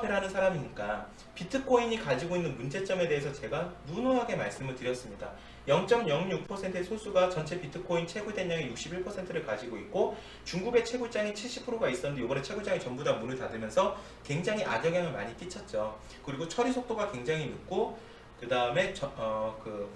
하는 사람이니까 비트코인이 가지고 있는 문제점에 대해서 제가 누누하게 말씀을 드렸습니다. 0.06%의 소수가 전체 비트코인 채굴 대량의 61%를 가지고 있고 중국의 채굴장이 70%가 있었는데 이번에 채굴장이 전부 다 문을 닫으면서 굉장히 악영향을 많이 끼쳤죠. 그리고 처리 속도가 굉장히 늦고 그 다음에 그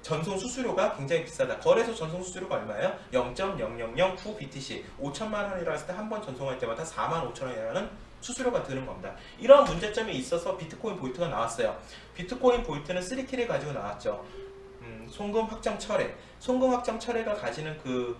전송 수수료가 굉장히 비싸다. 거래소 전송 수수료가 얼마예요? 0.0009 BTC 5천만 원이라 했을 때 한 번 전송할 때마다 4만 5천 원이라는 수수료가 드는 겁니다. 이런 문제점이 있어서 비트코인 보이트가 나왔어요. 비트코인 보이트는 3키를 가지고 나왔죠. 음, 송금 확정 철회. 송금 확정 철회가 가지는 그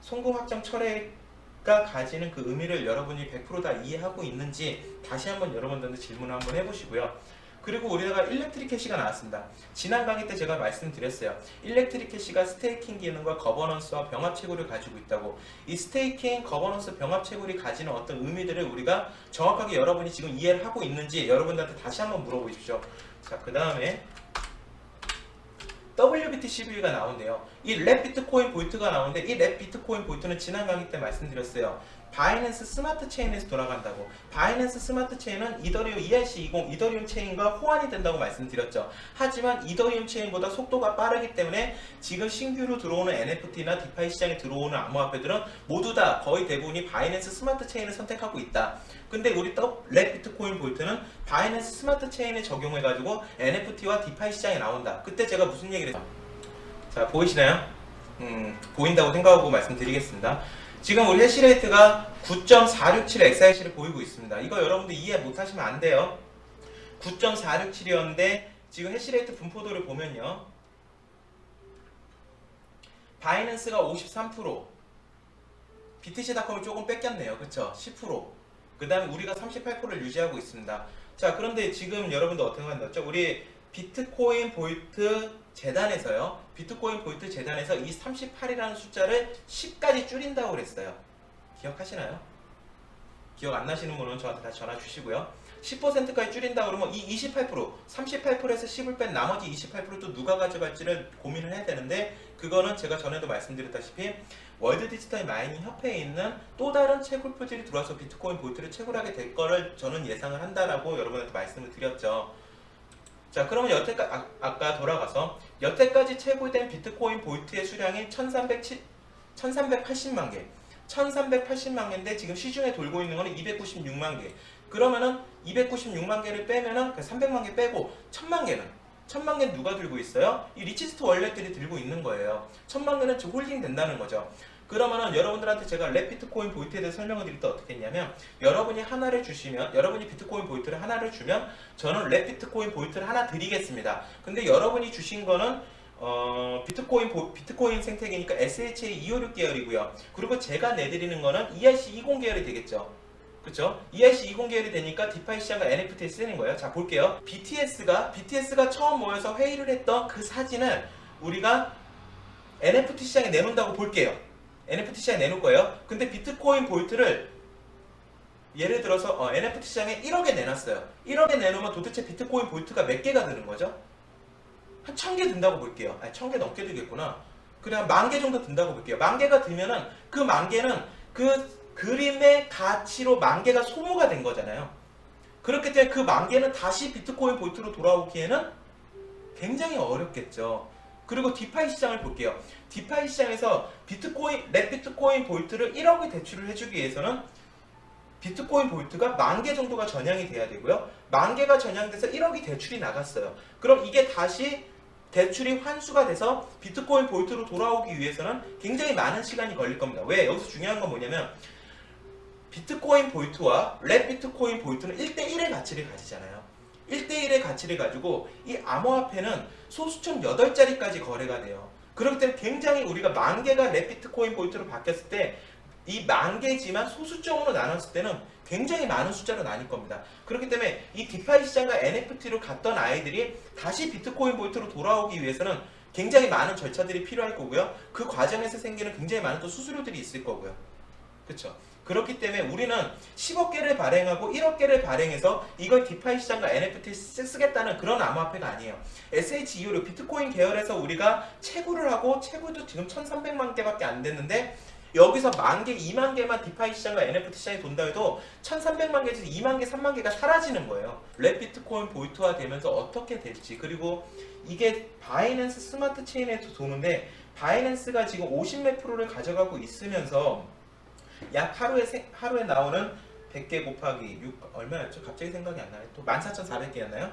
송금 확정 철회가 가지는 그 의미를 여러분이 100%다 이해하고 있는지 다시 한번 여러분들한테 질문을 한번 해보시고요. 그리고 우리가 일렉트릭 캐시가 나왔습니다. 지난 강의 때 제가 말씀드렸어요. 일렉트릭 캐시가 스테이킹 기능과 거버넌스와 병합 채굴을 가지고 있다고. 이 스테이킹, 거버넌스, 병합 채굴이 가지는 어떤 의미들을 우리가 정확하게 여러분이 지금 이해를 하고 있는지 여러분들한테 다시 한번 물어보십시오. 자, 그 다음에 WBTCV가 나오는데요. 이 랩 비트코인 보이트가 나오는데 이 랩 비트코인 보이트는 지난 강의 때 말씀드렸어요. 바이낸스 스마트 체인에서 돌아간다고. 바이낸스 스마트 체인은 이더리움 ERC20 이더리움 체인과 호환이 된다고 말씀드렸죠. 하지만 이더리움 체인보다 속도가 빠르기 때문에 지금 신규로 들어오는 NFT나 디파이 시장에 들어오는 암호화폐들은 모두 다 거의 대부분이 바이낸스 스마트 체인을 선택하고 있다. 근데 우리 랩 비트코인 볼트는 바이낸스 스마트 체인에 적용해 가지고 NFT와 디파이 시장에 나온다. 그때 제가 무슨 얘기를 했죠? 자 보이시나요? 음, 보인다고 생각하고 말씀드리겠습니다. 지금 우리 해시레이트가 9.467 XIC를 보이고 있습니다. 이거 여러분들 이해 못하시면 안 돼요. 9.467이었는데 지금 해시레이트 분포도를 보면요. 바이낸스가 53%, BTC.com이 조금 뺏겼네요. 그쵸? 10%. 그 다음에 우리가 38%를 유지하고 있습니다. 자, 그런데 지금 여러분들 어떻게 생각하죠? 우리 비트코인 보이트 재단에서요. 비트코인 보이트 재단에서 이 38이라는 숫자를 10까지 줄인다고 그랬어요. 기억하시나요? 기억 안 나시는 분은 저한테 다시 전화 주시고요. 10%까지 줄인다 그러면 이 28%, 38%에서 10을 뺀 나머지 28%또 누가 가져갈지를 고민을 해야 되는데 그거는 제가 전에도 말씀드렸다시피 월드 디지털 마이닝 협회에 있는 또 다른 채굴 표질이 들어와서 비트코인 보이트를 채굴하게 될 거를 저는 예상을 한다라고 여러분한테 말씀을 드렸죠. 자 그러면 여태까지 아, 아까 돌아가서 여태까지 채굴된 비트코인 보이트의 수량이 1307, 1380만 개. 1380만 개인데 지금 시중에 돌고 있는 거는 296만 개. 그러면은 296만 개를 빼면은 300만 개 빼고 1000만 개는 1000만 개는 누가 들고 있어요? 이 리치스트 월렛들이 들고 있는 거예요. 1000만 개는 홀딩 된다는 거죠 그러면은 여러분들한테 제가 랩 비트코인 보이트에 대해 설명을 드릴 때 어떻게 했냐면 여러분이 하나를 주시면 여러분이 비트코인 보이트를 하나를 주면 저는 랩 비트코인 보이트를 하나 드리겠습니다. 근데 여러분이 주신 거는 어, 비트코인 보, 비트코인 생태계니까 SHA 256 계열이고요. 그리고 제가 내드리는 거는 ERC20 계열이 되겠죠. 그렇죠? ERC20 계열이 되니까 디파이 시장과 NFT에 쓰는 거예요. 자 볼게요. BTS가 BTS가 처음 모여서 회의를 했던 그 사진을 우리가 NFT 시장에 내놓는다고 볼게요. NFT 시장에 내놓을 거예요. 근데 비트코인 보이트를 예를 들어서 어, NFT 시장에 1억에 내놨어요. 1억에 내놓으면 도대체 비트코인 보이트가 몇 개가 드는 거죠? 한 천 개 든다고 볼게요. 아니, 천개 넘게 들겠구나. 그래, 한 만 개 정도 든다고 볼게요. 만 개가 들면은 그 만 개는 그 그림의 가치로 만 개가 소모가 된 거잖아요. 그렇기 때문에 그 만 개는 다시 비트코인 보이트로 돌아오기에는 굉장히 어렵겠죠. 그리고 디파이 시장을 볼게요. 디파이 시장에서 비트코인, 랩 비트코인 보이트를 1억에 대출을 해주기 위해서는 비트코인 보이트가 만 개 정도가 전향이 돼야 되고요. 만 개가 전향돼서 1억이 대출이 나갔어요. 그럼 이게 다시 대출이 환수가 돼서 비트코인 보이트로 돌아오기 위해서는 굉장히 많은 시간이 걸릴 겁니다. 왜? 여기서 중요한 건 뭐냐면 비트코인 보이트와 랩 비트코인 보이트는 1대1의 가치를 가지잖아요. 1대1의 가치를 가지고 이 암호화폐는 소수점 8자리까지 거래가 돼요. 그렇기 때문에 굉장히 우리가 만 개가 랩비트코인 보이트로 바뀌었을 때 이 만 개지만 소수점으로 나눴을 때는 굉장히 많은 숫자로 나뉠 겁니다. 그렇기 때문에 이 디파이 시장과 NFT로 갔던 아이들이 다시 비트코인 보이트로 돌아오기 위해서는 굉장히 많은 절차들이 필요할 거고요. 그 과정에서 생기는 굉장히 많은 또 수수료들이 있을 거고요. 그렇죠? 그렇기 때문에 우리는 10억 개를 발행하고 1억 개를 발행해서 이걸 디파이 시장과 NFT 쓰겠다는 그런 암호화폐가 아니에요. SH256 비트코인 계열에서 우리가 채굴을 하고 채굴도 지금 1300만 개밖에 안 됐는데 여기서 만 개, 2만 개만 디파이 시장과 NFT 시장이 돈다 해도 1,300만 개에서 2만 개, 3만 개가 사라지는 거예요. 랩 비트코인 보이트화 되면서 어떻게 될지 그리고 이게 바이낸스 스마트 체인에서 도는데 바이낸스가 지금 50몇 프로를 가져가고 있으면서 약 하루에 생- 하루에 나오는 100개 곱하기 6 얼마였죠? 갑자기 생각이 안 나요. 또 14,400개였나요?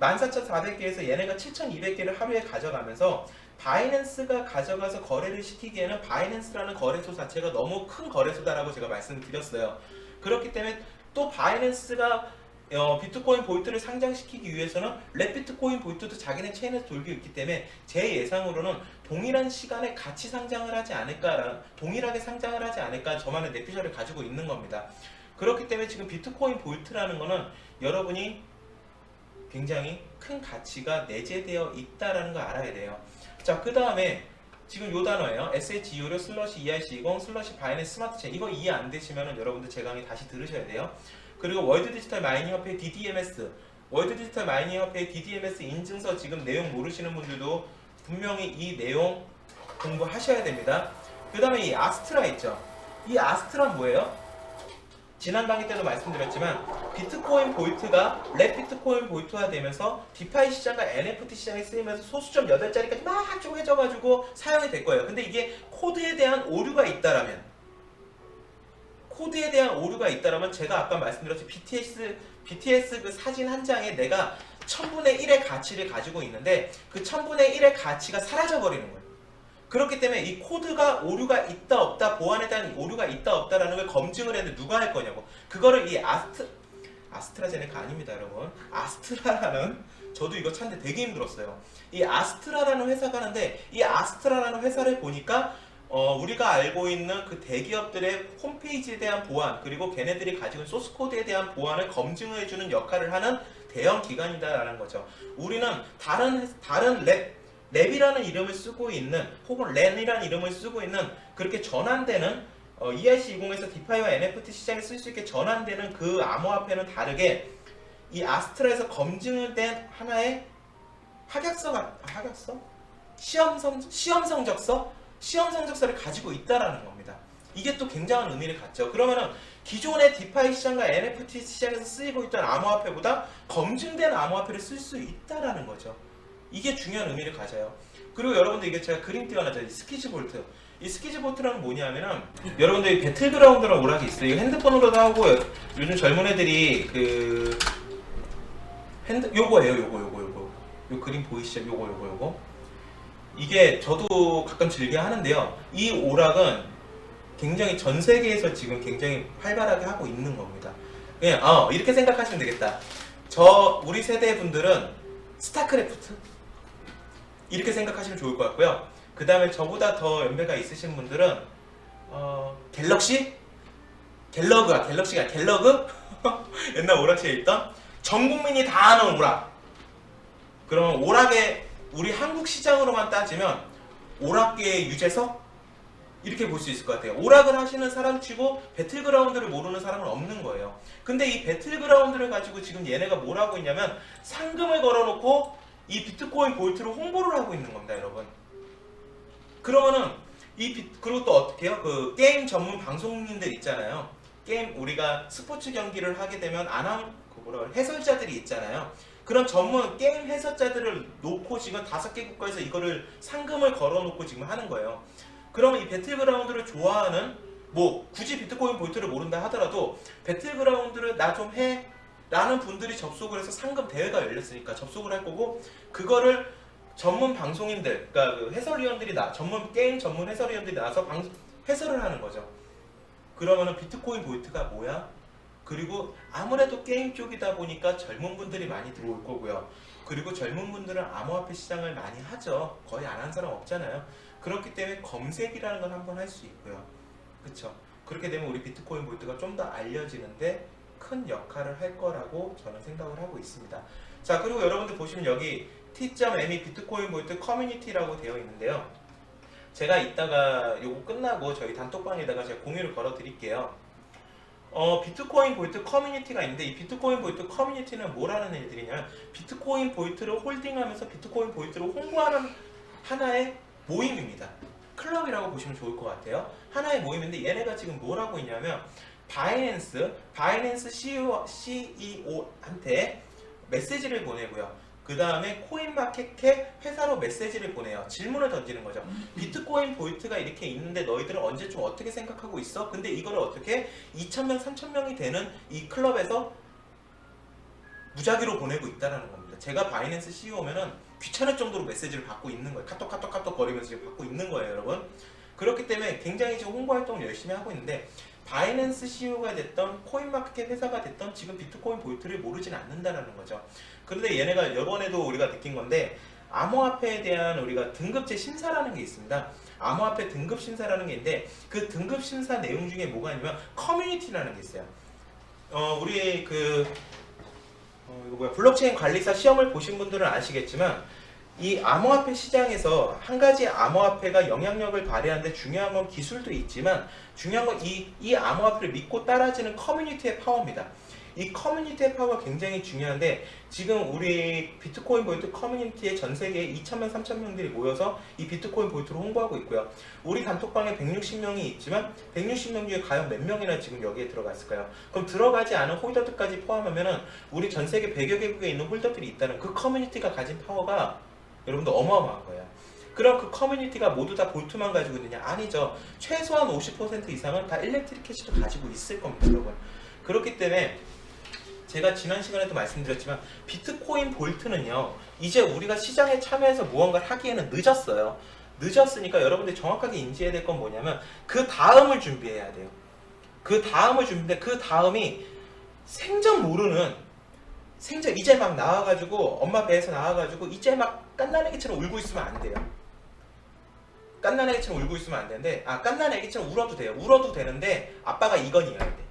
14,400개에서 얘네가 7,200개를 하루에 가져가면서 바이낸스가 가져가서 거래를 시키기에는 바이낸스라는 거래소 자체가 너무 큰 거래소다라고 제가 말씀드렸어요. 그렇기 때문에 또 바이낸스가 어, 비트코인 보이트를 상장시키기 위해서는 랩 비트코인 보이트도 자기네 체인에서 돌고 있기 때문에 제 예상으로는 동일한 시간에 같이 상장을 하지 않을까, 동일하게 상장을 하지 않을까 저만의 내피셜을 가지고 있는 겁니다. 그렇기 때문에 지금 비트코인 보이트라는 거는 여러분이 굉장히 큰 가치가 내재되어 있다라는 걸 알아야 돼요. 자, 그 다음에 지금 요 단어예요. SHU로 슬러시 ERC20 슬러시 바이낸스 스마트 체인 이거 이해 안 되시면은 여러분들 제 강의 다시 들으셔야 돼요. 그리고 월드 디지털 마이닝 협회 DDMS 월드 디지털 마이닝 협회 DDMS 인증서 지금 내용 모르시는 분들도 분명히 이 내용 공부하셔야 됩니다. 그 다음에 이 아스트라 있죠. 이 아스트라 뭐예요? 지난 강의 때도 말씀드렸지만 비트코인 보이트가 랩 비트코인 보이트화 되면서 디파이 시장과 NFT 시장에 쓰이면서 소수점 8자리까지 막 쪼개져가지고 사용이 될 거예요. 근데 이게 코드에 대한 오류가 있다라면 코드에 대한 오류가 있다라면 제가 아까 말씀드렸듯이 BTS BTS 그 사진 한 장에 내가 1000분의 1의 가치를 가지고 있는데 그 1000분의 1의 가치가 사라져 버리는 거예요. 그렇기 때문에 이 코드가 오류가 있다 없다 보안에 대한 오류가 있다 없다라는 걸 검증을 했는데 누가 할 거냐고. 그거를 이 아스트 아스트라제네카 아닙니다 여러분. 아스트라라는 저도 이거 찾는데 되게 힘들었어요. 이 아스트라라는 회사가 하는데 이 아스트라라는 회사를 보니까 어, 우리가 알고 있는 그 대기업들의 홈페이지에 대한 보안 그리고 걔네들이 가지고 있는 소스 코드에 대한 보안을 검증해 주는 역할을 하는 대형 기관이다라는 거죠. 우리는 다른 다른 랩 랩이라는 이름을 쓰고 있는 혹은 랜이라는 이름을 쓰고 있는 그렇게 전환되는 어, ERC20에서 디파이와 NFT 시장에 쓸 수 있게 전환되는 그 암호화폐는 다르게 이 아스트라에서 검증된 하나의 학약서 같 학약서 시험 성 시험 성적서 시험 성적서를 가지고 있다라는 겁니다. 이게 또 굉장한 의미를 갖죠. 그러면은 기존의 디파이 시장과 NFT 시장에서 쓰이고 있던 암호화폐보다 검증된 암호화폐를 쓸 수 있다라는 거죠. 이게 중요한 의미를 가져요. 그리고 여러분들 이게 제가 그림 띄워놨죠. 이 스키즈 볼트. 이 스키즈 볼트라는 뭐냐면은 여러분들 이 배틀그라운드라는 오락이 있어요. 이거 핸드폰으로도 하고 요즘 젊은 애들이 그 핸드 요거예요. 요거 요거 요거. 요 그림 보이시죠? 요거 요거 요거. 이게 저도 가끔 즐겨 하는데요. 이 오락은 굉장히 전 세계에서 지금 굉장히 활발하게 하고 있는 겁니다. 그냥 어, 이렇게 생각하시면 되겠다. 저 우리 세대 분들은 스타크래프트 이렇게 생각하시면 좋을 것 같고요. 그 다음에 저보다 더 연배가 있으신 분들은 어, 갤럭시 갤러그야 갤럭시가 갤러그 옛날 오락실에 있던 전 국민이 다 아는 오락. 그러면 오락의 우리 한국 시장으로만 따지면 오락계의 유재석 이렇게 볼 수 있을 것 같아요. 오락을 하시는 사람 치고 배틀그라운드를 모르는 사람은 없는 거예요. 근데 이 배틀그라운드를 가지고 지금 얘네가 뭘 하고 있냐면 상금을 걸어놓고 이 비트코인 볼트를 홍보를 하고 있는 겁니다, 여러분. 그러면은 이 비, 그리고 또 어떻게 해요? 그 게임 전문 방송인들 있잖아요. 게임 우리가 스포츠 경기를 하게 되면 아나운 그 뭐라 해설자들이 있잖아요. 그런 전문 게임 해설자들을 놓고 지금 다섯 개 국가에서 이거를 상금을 걸어놓고 지금 하는 거예요. 그러면 이 배틀그라운드를 좋아하는 뭐 굳이 비트코인 볼트를 모른다 하더라도 배틀그라운드를 나 좀 해. 라는 분들이 접속을 해서 상금 대회가 열렸으니까 접속을 할 거고 그거를 전문 방송인들 그러니까 그 해설위원들이 나 전문 게임 전문 해설위원들이 나와서 방, 해설을 하는 거죠. 그러면은 비트코인 볼트가 뭐야? 그리고 아무래도 게임 쪽이다 보니까 젊은 분들이 많이 들어올 거고요. 그리고 젊은 분들은 암호화폐 시장을 많이 하죠. 거의 안 한 사람 없잖아요. 그렇기 때문에 검색이라는 건 한번 할 수 있고요. 그렇죠? 그렇게 되면 우리 비트코인 볼트가 좀 더 알려지는데 큰 역할을 할 거라고 저는 생각을 하고 있습니다. 자, 그리고 여러분들 보시면 여기 t.me 비트코인 볼트 커뮤니티라고 되어 있는데요. 제가 이따가 요거 끝나고 저희 단톡방에다가 제가 공유를 걸어 드릴게요. 어, 비트코인 볼트 커뮤니티가 있는데 이 비트코인 볼트 커뮤니티는 뭘 하는 애들이냐면 비트코인 볼트를 홀딩하면서 비트코인 볼트를 홍보하는 하나의 모임입니다. 클럽이라고 보시면 좋을 것 같아요. 하나의 모임인데 얘네가 지금 뭘 하고 있냐면 바이낸스, 바이낸스 CEO, CEO한테 메시지를 보내고요. 그 다음에 코인마켓캡 회사로 메시지를 보내요. 질문을 던지는 거죠. 비트코인 보이트가 이렇게 있는데 너희들은 언제쯤 어떻게 생각하고 있어? 근데 이거를 어떻게 2,000명, 3,000명이 되는 이 클럽에서 무작위로 보내고 있다는 겁니다. 제가 바이낸스 CEO면은 귀찮을 정도로 메시지를 받고 있는 거예요. 카톡 카톡 카톡 거리면서 지금 받고 있는 거예요, 여러분. 그렇기 때문에 굉장히 지금 홍보 활동을 열심히 하고 있는데 바이낸스 CEO가 됐던 코인마켓 회사가 됐던 지금 비트코인 보이트를 모르진 않는다라는 거죠. 그런데 얘네가 이번에도 우리가 느낀 건데 암호화폐에 대한 우리가 등급제 심사라는 게 있습니다. 암호화폐 등급 심사라는 게 있는데 그 등급 심사 내용 중에 뭐가 있냐면 커뮤니티라는 게 있어요. 어, 우리 그 어, 이거 뭐야 블록체인 관리사 시험을 보신 분들은 아시겠지만 이 암호화폐 시장에서 한 가지 암호화폐가 영향력을 발휘하는데 중요한 건 기술도 있지만 중요한 건 이 이 암호화폐를 믿고 따라지는 커뮤니티의 파워입니다. 이 커뮤니티의 파워가 굉장히 중요한데 지금 우리 비트코인 보이트 커뮤니티에 전 세계에 2,000명, 3,000명들이 모여서 이 비트코인 보이트를 홍보하고 있고요. 우리 단톡방에 160명이 있지만 160명 중에 과연 몇 명이나 지금 여기에 들어가 있을까요? 그럼 들어가지 않은 홀더들까지 포함하면은 우리 전 세계 100여 개국에 있는 홀더들이 있다는 그 커뮤니티가 가진 파워가 여러분들 어마어마한 거예요. 그럼 그 커뮤니티가 모두 다 볼트만 가지고 있느냐? 아니죠. 최소한 50% 이상은 다 일렉트릭 캐시도 가지고 있을 겁니다, 여러분. 그렇기 때문에 제가 지난 시간에도 말씀드렸지만 비트코인 볼트는요. 이제 우리가 시장에 참여해서 무언가를 하기에는 늦었어요. 늦었으니까 여러분들이 정확하게 인지해야 될 건 뭐냐면 그 다음을 준비해야 돼요. 그 다음을 준비해 그 다음이 생전 모르는 생전 이제 막 나와가지고 엄마 배에서 나와가지고 이제 막 깐난애기처럼 울고 있으면 안 돼요. 깐난애기처럼 울고 있으면 안 되는데 아 깐난애기처럼 울어도 돼요. 울어도 되는데 아빠가 이건이어야 돼.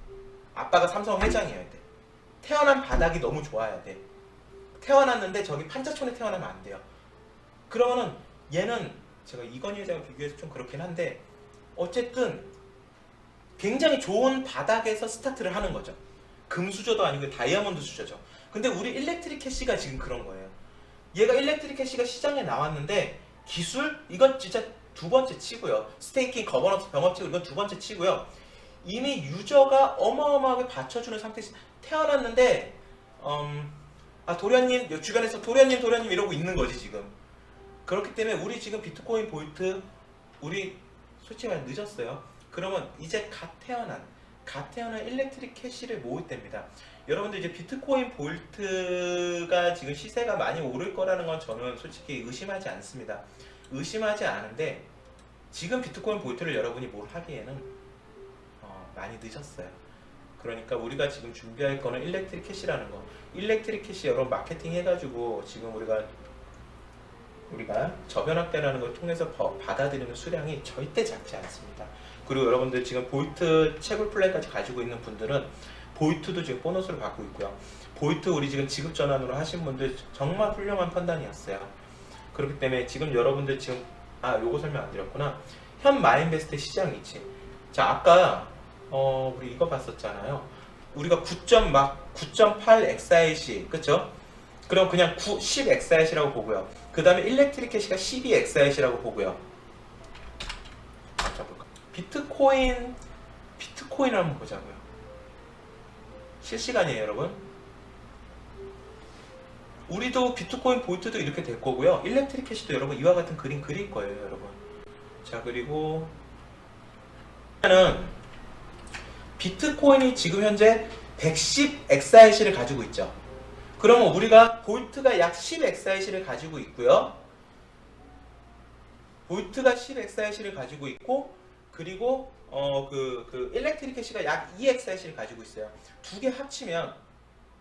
아빠가 삼성 회장이어야 돼. 태어난 바닥이 너무 좋아야 돼. 태어났는데 저기 판자촌에 태어나면 안 돼요. 그러면은 얘는 제가 이건희 회장을 비교해서 좀 그렇긴 한데 어쨌든 굉장히 좋은 바닥에서 스타트를 하는 거죠. 금수저도 아니고 다이아몬드 수저죠. 근데 우리 일렉트릭 캐시가 지금 그런 거예요. 얘가 일렉트릭 캐시가 시장에 나왔는데 기술 이건 진짜 두 번째 치고요. 스테이킹, 거버넌스, 병합치고 이건 두 번째 치고요. 이미 유저가 어마어마하게 받쳐주는 상태에서 태어났는데 음, 아 도련님 요 주변에서 도련님 도련님 이러고 있는 거지 지금. 그렇기 때문에 우리 지금 비트코인 보이트 우리 솔직히 말 늦었어요. 그러면 이제 갓 태어난 갓 태어난 일렉트릭 캐시를 모을 때입니다. 여러분들 이제 비트코인 볼트가 지금 시세가 많이 오를 거라는 건 저는 솔직히 의심하지 않습니다. 의심하지 않은데 지금 비트코인 볼트를 여러분이 뭘 하기에는 어, 많이 늦었어요. 그러니까 우리가 지금 준비할 거는 일렉트릭 캐시라는 거. 일렉트릭 캐시 여러분 마케팅 해가지고 지금 우리가 우리가 저변학대라는 걸 통해서 버- 받아들이는 수량이 절대 작지 않습니다. 그리고 여러분들 지금 보이트 채굴 플랜까지 가지고 있는 분들은 보이트도 지금 보너스를 받고 있고요. 보이트 우리 지금 지급 전환으로 하신 분들 정말 훌륭한 판단이었어요. 그렇기 때문에 지금 여러분들 지금 아 요거 설명 안 드렸구나. 현 마인베스트 시장 위치. 자 아까 어 우리 이거 봤었잖아요. 우리가 9. 막 9.8 XIC 그쵸? 그럼 그냥 9, 10 XIC라고 보고요. 그 다음에 일렉트릭 캐시가 12 XIC라고 보고요. 자 볼까? 비트코인 비트코인 한번 보자고요. 실시간이에요, 여러분. 우리도 비트코인 볼트도 이렇게 될 거고요. 일렉트릭 캐시도 여러분 이와 같은 그림 그릴 거예요, 여러분. 자, 그리고 는 비트코인이 지금 현재 110 XIC를 가지고 있죠. 그러면 우리가 볼트가 약 10 XIC를 가지고 있고요. 볼트가 10 XIC를 가지고 있고 그리고 어그 그 일렉트릭 캐시가 약 2 XIC를 가지고 있어요. 두 개 합치면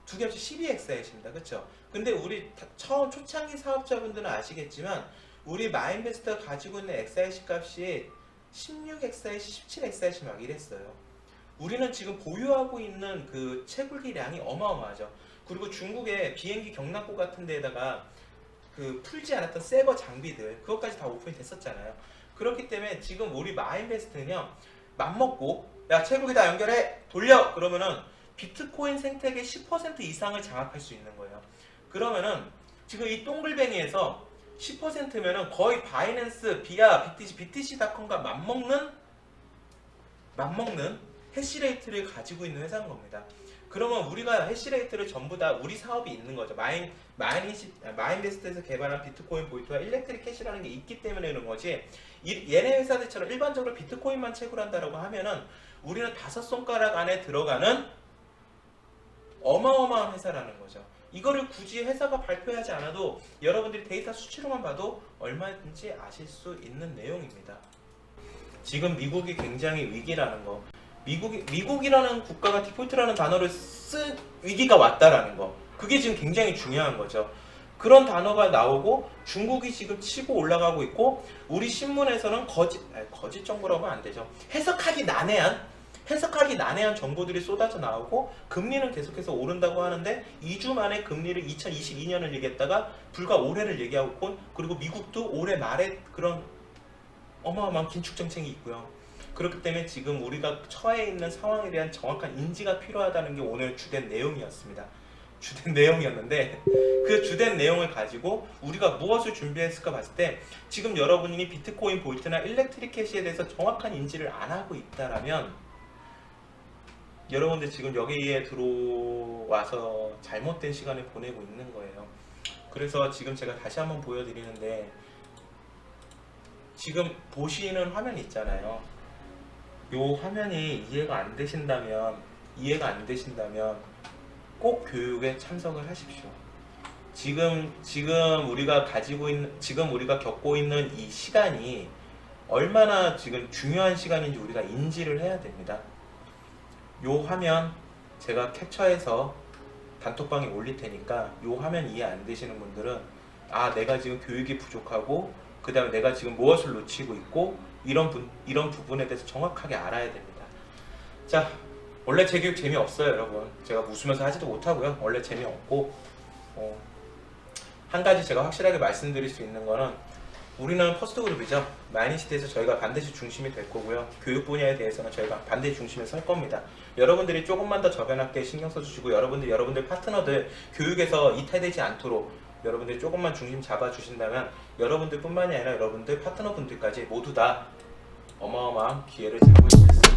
두 개 합치 12 XIC입니다. 그렇죠? 근데 우리 다- 처음 초창기 사업자분들은 아시겠지만 우리 마인베스터가 가지고 있는 XIC 값이 16 XIC, 17 XIC 막 이랬어요. 우리는 지금 보유하고 있는 그 채굴기량이 어마어마하죠. 그리고 중국의 비행기 경납고 같은 데에다가 그 풀지 않았던 세버 장비들 그것까지 다 오픈이 됐었잖아요. 그렇기 때문에 지금 우리 마인베스트는요 맘먹고 야 채굴기 다 연결해 돌려 그러면은 비트코인 생태계 10% 이상을 장악할 수 있는 거예요. 그러면은 지금 이 동글뱅이에서 10%면은 거의 바이낸스, 비아, BTC, BTC.com과 맞먹는 맞먹는 해시레이트를 가지고 있는 회사인 겁니다. 그러면 우리가 해시레이트를 전부 다 우리 사업이 있는 거죠. 마인 마인시 마인베스트에서 개발한 비트코인 보이트와 일렉트릭 캐시라는 게 있기 때문에 그런 거지. 이, 얘네 회사들처럼 일반적으로 비트코인만 채굴한다라고 하면은 우리는 다섯 손가락 안에 들어가는 어마어마한 회사라는 거죠. 이거를 굳이 회사가 발표하지 않아도 여러분들이 데이터 수치로만 봐도 얼마든지 아실 수 있는 내용입니다. 지금 미국이 굉장히 위기라는 거. 미국이 미국이라는 국가가 디폴트라는 단어를 쓴 위기가 왔다라는 거. 그게 지금 굉장히 중요한 거죠. 그런 단어가 나오고 중국이 지금 치고 올라가고 있고 우리 신문에서는 거짓 아니, 거짓 정보라고 안 되죠. 해석하기 난해한 해석하기 난해한 정보들이 쏟아져 나오고 금리는 계속해서 오른다고 하는데 2주 만에 금리를 2022년을 얘기했다가 불과 올해를 얘기하고 있고 그리고 미국도 올해 말에 그런 어마어마한 긴축 정책이 있고요. 그렇기 때문에 지금 우리가 처해 있는 상황에 대한 정확한 인지가 필요하다는 게 오늘 주된 내용이었습니다. 주된 내용이었는데 그 주된 내용을 가지고 우리가 무엇을 준비했을까 봤을 때 지금 여러분이 비트코인 볼트나 일렉트릭 캐시에 대해서 정확한 인지를 안 하고 있다라면 여러분들 지금 여기에 들어와서 잘못된 시간을 보내고 있는 거예요. 그래서 지금 제가 다시 한번 보여드리는데 지금 보시는 화면 있잖아요. 요 화면이 이해가 안 되신다면 이해가 안 되신다면 꼭 교육에 참석을 하십시오. 지금 지금 우리가 가지고 있는 지금 우리가 겪고 있는 이 시간이 얼마나 지금 중요한 시간인지 우리가 인지를 해야 됩니다. 요 화면 제가 캡처해서 단톡방에 올릴 테니까 요 화면 이해 안 되시는 분들은 아 내가 지금 교육이 부족하고 그 다음에 내가 지금 무엇을 놓치고 있고 이런 분 이런 부분에 대해서 정확하게 알아야 됩니다. 자 원래 제 교육 재미 없어요 여러분. 제가 웃으면서 하지도 못하고요. 원래 재미 없고 어, 한 가지 제가 확실하게 말씀드릴 수 있는 거는 우리는 퍼스트 그룹이죠. 마이니시티에서 저희가 반드시 중심이 될 거고요. 교육 분야에 대해서는 저희가 반드시 중심에 설 겁니다. 여러분들이 조금만 더 저변학교에 신경 써주시고 여러분들 여러분들 파트너들 교육에서 이탈되지 않도록 여러분들이 조금만 중심 잡아주신다면 여러분들뿐만이 아니라 여러분들 파트너분들까지 모두 다 어마어마한 기회를 잡고 있습니다